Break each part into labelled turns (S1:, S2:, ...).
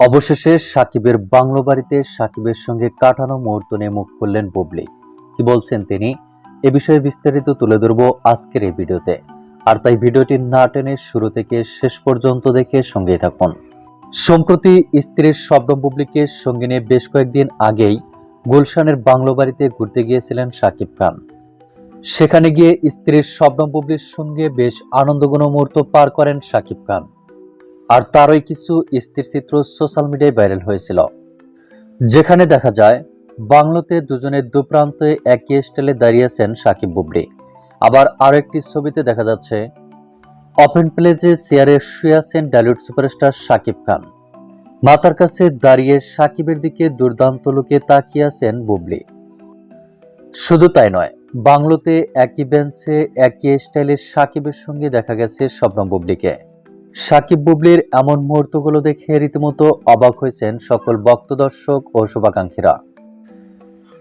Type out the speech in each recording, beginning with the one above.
S1: অবশেষে সাকিবের বাংলো বাড়িতে সাকিবের সঙ্গে কাটানো মুহূর্ত নিয়ে মুখ খুললেন বুবলি। কি বলছেন তিনি? এ বিষয়ে বিস্তারিত তুলে ধরব আজকের এই ভিডিওতে। আর তাই ভিডিওটি না টেনে শুরু থেকে শেষ পর্যন্ত দেখে সঙ্গেই থাকুন। সম্প্রতি স্ত্রীর শবনম বুবলিকে সঙ্গে নিয়ে বেশ কয়েকদিন আগেই গুলশানের বাংলো বাড়িতে ঘুরতে গিয়েছিলেন সাকিব খান। সেখানে গিয়ে স্ত্রীর শবনম বুবলির সঙ্গে বেশ আনন্দঘন মুহূর্ত পার করেন সাকিব খান। আর তারই কিছু স্থির চিত্র সোশ্যাল মিডিয়ায় ভাইরাল হয়েছিল। যেখানে দেখা যায়, বাংলোতে দুজনের দুপ্রান্তে একই স্টাইলে দাঁড়িয়েছেন সাকিব বুবলি। আবার আরও একটি ছবিতে দেখা যাচ্ছে, ওপেন প্লেজে চেয়ারে শুয়ে আছেন ডালিউড সুপারস্টার সাকিব খান। মাথার কাছে দাঁড়িয়ে সাকিবের দিকে দুর্দান্ত লোকে তাকিয়ে আছেন বুবলি। শুধু তাই নয়, বাংলোতে একই বেঞ্চে একই স্টাইলে সাকিবের সঙ্গে দেখা গেছে শবনম বুবলিকে। সাকিব বুবলির এমন মুহূর্তগুলো দেখে রীতিমতো অবাক হয়েছেন সকল ভক্ত দর্শক ও শুভাকাঙ্ক্ষীরা।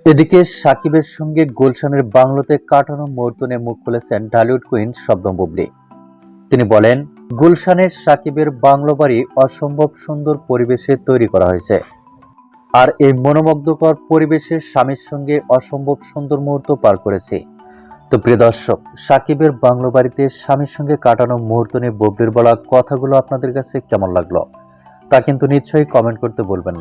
S1: এদিকে সাকিবের সঙ্গে গুলশানের বাংলোতে কাটানো মুহূর্ত নিয়ে মুখ খুলেছেন ঢালিউড কুইন শবনম বুবলি। তিনি বলেন, গুলশানের সাকিবের বাংলো বাড়ি অসম্ভব সুন্দর পরিবেশে তৈরি করা হয়েছে। আর এই মনোমুগ্ধকর পরিবেশে স্বামীর সঙ্গে অসম্ভব সুন্দর মুহূর্ত পার করেছি। তো প্রিয় দর্শক, সাকিবের বাংলো বাড়িতে স্বামীর সঙ্গে কাটানো মুহূর্ত নিয়ে ববলির বলা কথাগুলো আপনাদের কাছে কেমন লাগল? তা কিন্তু নিশ্চয়ই কমেন্ট করতে বলবেন না।